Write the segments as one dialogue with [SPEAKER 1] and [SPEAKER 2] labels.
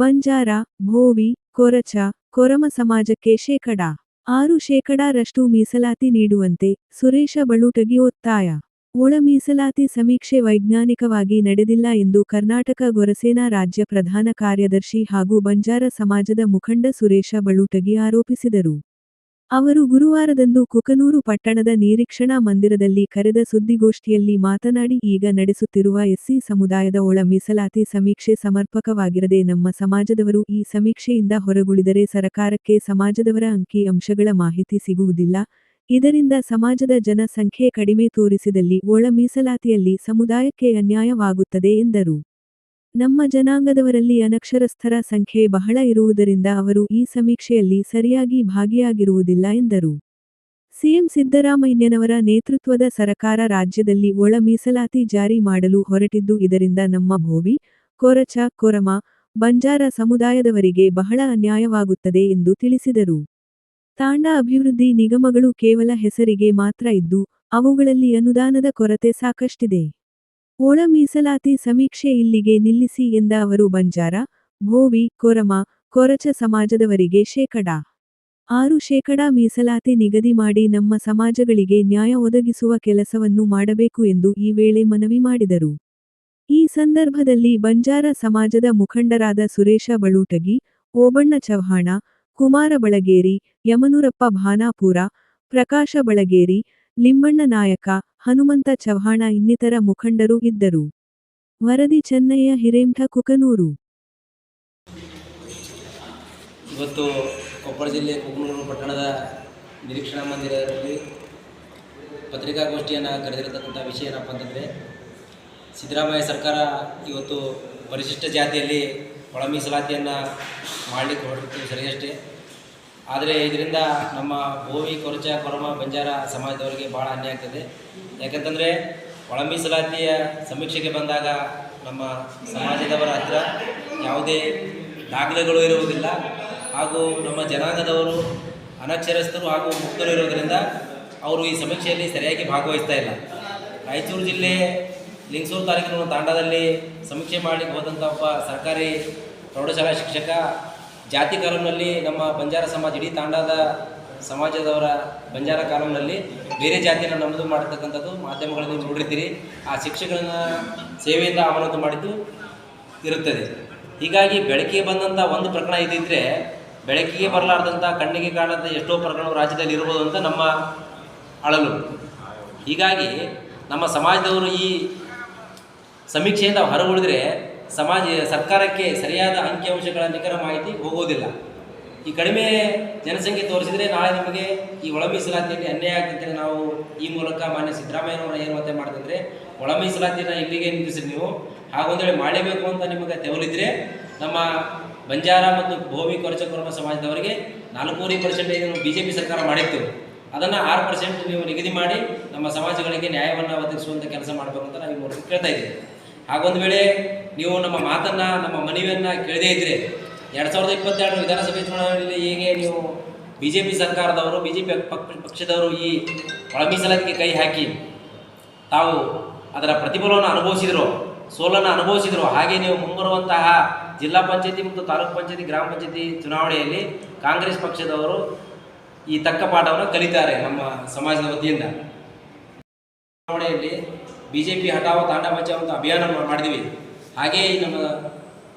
[SPEAKER 1] ಬಂಜಾರ, ಭೋವಿ, ಕೊರಚ, ಕೊರಮ ಸಮಾಜಕ್ಕೆ ಶೇಕಡ ಆರು ಶೇಕಡಾರಷ್ಟು ಮೀಸಲಾತಿ ನೀಡುವಂತೆ ಸುರೇಶ ಬಳುಟಗಿ ಒತ್ತಾಯ. ಒಳ ಮೀಸಲಾತಿ ಸಮೀಕ್ಷೆ ವೈಜ್ಞಾನಿಕವಾಗಿ ನಡೆದಿಲ್ಲ ಎಂದು ಕರ್ನಾಟಕ ಗೊರಸೇನಾ ರಾಜ್ಯ ಪ್ರಧಾನ ಕಾರ್ಯದರ್ಶಿ ಹಾಗೂ ಬಂಜಾರ ಸಮಾಜದ ಮುಖಂಡ ಸುರೇಶ ಬಳುಟಗಿ ಆರೋಪಿಸಿದರು. ಅವರು ಗುರುವಾರದಂದು ಕುಕನೂರು ಪಟ್ಟಣದ ನಿರೀಕ್ಷಣಾ ಮಂದಿರದಲ್ಲಿ ಕರೆದ ಸುದ್ದಿಗೋಷ್ಠಿಯಲ್ಲಿ ಮಾತನಾಡಿ, ಈಗ ನಡೆಸುತ್ತಿರುವ ಎಸ್ಸಿ ಸಮುದಾಯದ ಒಳ ಮೀಸಲಾತಿ ಸಮೀಕ್ಷೆ ಸಮರ್ಪಕವಾಗಿರದೆ ನಮ್ಮ ಸಮಾಜದವರು ಈ ಸಮೀಕ್ಷೆಯಿಂದ ಹೊರಗುಳಿದರೆ ಸರಕಾರಕ್ಕೆ ಸಮಾಜದವರ ಅಂಕಿ ಅಂಶಗಳ ಮಾಹಿತಿ ಸಿಗುವುದಿಲ್ಲ. ಇದರಿಂದ ಸಮಾಜದ ಜನಸಂಖ್ಯೆ ಕಡಿಮೆ ತೋರಿಸಿದಲ್ಲಿ ಒಳ ಮೀಸಲಾತಿಯಲ್ಲಿ ಸಮುದಾಯಕ್ಕೆ ಅನ್ಯಾಯವಾಗುತ್ತದೆ ಎಂದರು. ನಮ್ಮ ಜನಾಂಗದವರಲ್ಲಿ ಅನಕ್ಷರಸ್ಥರ ಸಂಖ್ಯೆ ಬಹಳ ಇರುವುದರಿಂದ ಅವರು ಈ ಸಮೀಕ್ಷೆಯಲ್ಲಿ ಸರಿಯಾಗಿ ಭಾಗಿಯಾಗಿರುವುದಿಲ್ಲ ಎಂದರು. ಸಿಎಂ ಸಿದ್ದರಾಮಯ್ಯನವರ ನೇತೃತ್ವದ ಸರಕಾರ ರಾಜ್ಯದಲ್ಲಿ ಒಳ ಮೀಸಲಾತಿ ಜಾರಿ ಮಾಡಲು ಹೊರಟಿದ್ದು ಇದರಿಂದ ನಮ್ಮ ಭೋವಿ, ಕೊರಚ, ಕೊರಮ, ಬಂಜಾರ ಸಮುದಾಯದವರಿಗೆ ಬಹಳ ಅನ್ಯಾಯವಾಗುತ್ತದೆ ಎಂದು ತಿಳಿಸಿದರು. ತಾಂಡ ಅಭಿವೃದ್ಧಿ ನಿಗಮಗಳು ಕೇವಲ ಹೆಸರಿಗೆ ಮಾತ್ರ ಇದ್ದು, ಅವುಗಳಲ್ಲಿ ಅನುದಾನದ ಕೊರತೆ ಸಾಕಷ್ಟಿದೆ. ಒಳ ಮೀಸಲಾತಿ ಸಮೀಕ್ಷೆ ಇಲ್ಲಿಗೆ ನಿಲ್ಲಿಸಿ ಎಂದ ಅವರು, ಬಂಜಾರ ಭೋವಿ ಕೊರಮ, ಕೊರಚ ಸಮಾಜದವರಿಗೆ ಶೇಕಡ ಆರು ಶೇಕಡಾ ಮೀಸಲಾತಿ ನಿಗದಿ ಮಾಡಿ ನಮ್ಮ ಸಮಾಜಗಳಿಗೆ ನ್ಯಾಯ ಒದಗಿಸುವ ಕೆಲಸವನ್ನು ಮಾಡಬೇಕು ಎಂದು ಈ ವೇಳೆ ಮನವಿ ಮಾಡಿದರು. ಈ ಸಂದರ್ಭದಲ್ಲಿ ಬಂಜಾರ ಸಮಾಜದ ಮುಖಂಡರಾದ ಸುರೇಶ ಬಳೂಟಗಿ ಓಬಣ್ಣ ಚವ್ಹಾಣ, ಕುಮಾರ ಬಳಗೇರಿ, ಯಮನೂರಪ್ಪ ಭಾನಾಪುರ, ಪ್ರಕಾಶ ಬಳಗೇರಿ ಲಿಂಬಣ್ಣ ನಾಯಕ, ಹನುಮಂತ ಚವ್ಹಾಣ ಇನ್ನಿತರ ಮುಖಂಡರು ಇದ್ದರು. ವರದಿ ಚೆನ್ನಯ್ಯ, ಹಿರೇಮಠ, ಕುಕನೂರು.
[SPEAKER 2] ಇವತ್ತು ಕೊಪ್ಪಳ ಜಿಲ್ಲೆ ಕುಕನೂರು ಪಟ್ಟಣದ ನಿರೀಕ್ಷಣಾ ಮಂದಿರದಲ್ಲಿ ಪತ್ರಿಕಾಗೋಷ್ಠಿಯನ್ನು ಕರೆದಿರತಕ್ಕಂಥ ವಿಷಯ ಏನಪ್ಪ ಅಂತಂದರೆ, ಸಿದ್ದರಾಮಯ್ಯ ಸರ್ಕಾರ ಇವತ್ತು ಪರಿಶಿಷ್ಟ ಜಾತಿಯಲ್ಲಿ ಒಳ ಮೀಸಲಾತಿಯನ್ನು ಮಾಡಲಿಕ್ಕೆ ಹೊರಟಿತ್ತು ಸರಿಯಷ್ಟೇ. ಆದರೆ ಇದರಿಂದ ನಮ್ಮ ಭೂಮಿ ಕೊರಚ, ಕೊರಮ, ಬಂಜಾರ ಸಮಾಜದವರಿಗೆ ಭಾಳ ಅನ್ಯಾಯ ಆಗ್ತದೆ. ಯಾಕಂತಂದರೆ ಒಳ ಮೀಸಲಾತಿಯ ಸಮೀಕ್ಷೆಗೆ ಬಂದಾಗ ನಮ್ಮ ಸಮಾಜದವರ ಹತ್ರ ಯಾವುದೇ ದಾಖಲೆಗಳು ಇರುವುದಿಲ್ಲ. ಹಾಗೂ ನಮ್ಮ ಜನಾಂಗದವರು, ಅನಕ್ಷರಸ್ಥರು ಹಾಗೂ ಮುಕ್ತರು ಇರೋದರಿಂದ ಅವರು ಈ ಸಮೀಕ್ಷೆಯಲ್ಲಿ ಸರಿಯಾಗಿ ಭಾಗವಹಿಸ್ತಾ ಇಲ್ಲ. ರಾಯಚೂರು ಜಿಲ್ಲೆ ಲಿಂಗಸೂರು ತಾಲೂಕಿನ ತಾಂಡದಲ್ಲಿ ಸಮೀಕ್ಷೆ ಮಾಡಲಿಕ್ಕೆ ಹೋದಂಥ ಒಬ್ಬ ಸರ್ಕಾರಿ ಪ್ರೌಢಶಾಲಾ ಶಿಕ್ಷಕ ಜಾತಿ ಕಾಲಂನಲ್ಲಿ ನಮ್ಮ ಬಂಜಾರ ಸಮಾಜ, ಇಡೀ ತಾಂಡದ ಸಮಾಜದವರ ಬಂಜಾರ ಕಾಲಂನಲ್ಲಿ ಬೇರೆ ಜಾತಿಯನ್ನು ನಮ್ಮದು ಮಾಡಿರ್ತಕ್ಕಂಥದ್ದು ಮಾಧ್ಯಮಗಳಲ್ಲಿ ನೀವು ನೋಡಿರ್ತೀರಿ. ಆ ಶಿಕ್ಷಕರನ್ನ ಸೇವೆಯಿಂದ ಅಮಾನತು ಮಾಡಿದ್ದು ಇರುತ್ತದೆ. ಹೀಗಾಗಿ ಬೆಳಕಿಗೆ ಬಂದಂಥ ಒಂದು ಪ್ರಕರಣ ಇದ್ದಿದ್ರೆ ಬೆಳಕಿಗೆ ಬರಲಾರ್ದಂಥ ಕಣ್ಣಿಗೆ ಕಾಣದ ಎಷ್ಟೋ ಪ್ರಕರಣಗಳು ರಾಜ್ಯದಲ್ಲಿ ಇರ್ಬೋದು ಅಂತ ನಮ್ಮ ಅಳಲು. ಹೀಗಾಗಿ ನಮ್ಮ ಸಮಾಜದವರು ಈ ಸಮೀಕ್ಷೆಯಿಂದ ಹೊರಗುಳಿದ್ರೆ ಸಮಾಜ, ಸರ್ಕಾರಕ್ಕೆ ಸರಿಯಾದ ಅಂಕಿಅಂಶಗಳ ನಿಖರ ಮಾಹಿತಿ ಹೋಗೋದಿಲ್ಲ. ಈ ಕಡಿಮೆ ಜನಸಂಖ್ಯೆ ತೋರಿಸಿದರೆ ನಾಳೆ ನಮಗೆ ಈ ಒಳ ಮೀಸಲಾತಿಯಲ್ಲಿ ಅನ್ಯಾಯ ಆಗ್ತಂತೇಳಿ ನಾವು ಈ ಮೂಲಕ ಮಾನ್ಯ ಸಿದ್ದರಾಮಯ್ಯನವರ ಏನು ಮತ್ತೆ ಮಾಡಿದ್ರೆ ಒಳ ಮೀಸಲಾತಿಯನ್ನು ಇಲ್ಲಿಗೆ ನಿಲ್ಲಿಸಿ ನೀವು. ಹಾಗೊಂದೇಳಿ ಮಾಡಲೇಬೇಕು ಅಂತ ನಿಮಗೆ ತೆವಲಿದ್ರೆ, ನಮ್ಮ ಬಂಜಾರ ಮತ್ತು ಭೂಮಿ ಕೊರಚ ಕುರುಬ ಸಮಾಜದವರಿಗೆ ನಾಲ್ಕೂವರೆ ಪರ್ಸೆಂಟೇಜ್ ಬಿ ಜೆ ಪಿ ಸರ್ಕಾರ ಮಾಡಿತ್ತು. ಅದನ್ನು ಆರು ಪರ್ಸೆಂಟ್ ನೀವು ನಿಗದಿ ಮಾಡಿ ನಮ್ಮ ಸಮಾಜಗಳಿಗೆ ನ್ಯಾಯವನ್ನು ಒದಗಿಸುವಂಥ ಕೆಲಸ ಮಾಡಬೇಕು ಅಂತ ನಾವು ಈ ಮೂಲಕ ಕೇಳ್ತಾ ಇದ್ದೀವಿ. ಹಾಗೊಂದು ವೇಳೆ ನೀವು ನಮ್ಮ ಮಾತನ್ನು, ನಮ್ಮ ಮನವಿಯನ್ನು ಕೇಳದೇ ಇದ್ದರೆ ಎರಡು ಸಾವಿರದ ಇಪ್ಪತ್ತೆರಡು ವಿಧಾನಸಭೆ ಚುನಾವಣೆಯಲ್ಲಿ ಹೇಗೆ ನೀವು ಬಿ ಜೆ ಪಿ ಸರ್ಕಾರದವರು ಬಿ ಜೆ ಪಿ ಪಕ್ಷದವರು ಈ ಒಳ ಮೀಸಲಾತಿಗೆ ಕೈ ಹಾಕಿ ತಾವು ಅದರ ಪ್ರತಿಫಲವನ್ನು ಅನುಭವಿಸಿದ್ರು, ಸೋಲನ್ನು ಅನುಭವಿಸಿದರು, ಹಾಗೆ ನೀವು ಮುಂಬರುವಂತಹ ಜಿಲ್ಲಾ ಪಂಚಾಯತಿ ಮತ್ತು ತಾಲೂಕು ಪಂಚಾಯತಿ, ಗ್ರಾಮ ಪಂಚಾಯತಿ ಚುನಾವಣೆಯಲ್ಲಿ ಕಾಂಗ್ರೆಸ್ ಪಕ್ಷದವರು ಈ ತಕ್ಕ ಪಾಠವನ್ನು ಕಲಿತಾರೆ ನಮ್ಮ ಸಮಾಜದ ವತಿಯಿಂದ. ಚುನಾವಣೆಯಲ್ಲಿ ಬಿ ಜೆ ಪಿ ಹಟಾವೋ ತಾಂಡ ಬಚಾವ್ ಅಂತ ಅಭಿಯಾನ ಮಾಡಿದ್ವಿ. ಹಾಗೆ ಈ ನಮ್ಮ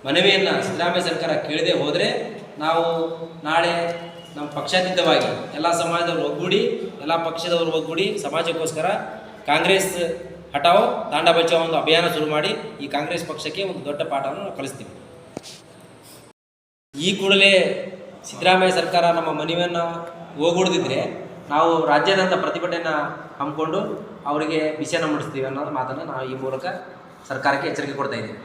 [SPEAKER 2] ಮನವಿಯನ್ನು ಸಿದ್ದರಾಮಯ್ಯ ಸರ್ಕಾರ ಕೇಳದೆ ಹೋದರೆ ನಾವು ನಾಳೆ ನಮ್ಮ ಪಕ್ಷಾತೀತವಾಗಿ ಎಲ್ಲ ಸಮಾಜದವರು ಒಗ್ಗೂಡಿ, ಎಲ್ಲ ಪಕ್ಷದವರು ಒಗ್ಗೂಡಿ, ಸಮಾಜಕ್ಕೋಸ್ಕರ ಕಾಂಗ್ರೆಸ್ ಹಟಾವೋ ತಾಂಡ ಬಚಾವ್ ಒಂದು ಅಭಿಯಾನ ಶುರು ಮಾಡಿ ಈ ಕಾಂಗ್ರೆಸ್ ಪಕ್ಷಕ್ಕೆ ಒಂದು ದೊಡ್ಡ ಪಾಠವನ್ನು ಕಲಿಸ್ತೀವಿ. ಈ ಕೂಡಲೇ ಸಿದ್ದರಾಮಯ್ಯ ಸರ್ಕಾರ ನಮ್ಮ ಮನವಿಯನ್ನು ಹೋಗೂಡ್ದಿದ್ರೆ ನಾವು ರಾಜ್ಯಾದ್ಯಂತ ಪ್ರತಿಭಟನೆಯನ್ನು ಹಮ್ಮಿಕೊಂಡು ಅವರಿಗೆ ಬಿಸಿಯನ್ನು ಮುಡಿಸ್ತೀವಿ ಅನ್ನೋದು ಮಾತನ್ನು ನಾವು ಈ ಮೂಲಕ ಸರ್ಕಾರಕ್ಕೆ ಎಚ್ಚರಿಕೆ ಕೊಡ್ತಾ ಇದ್ದೀವಿ.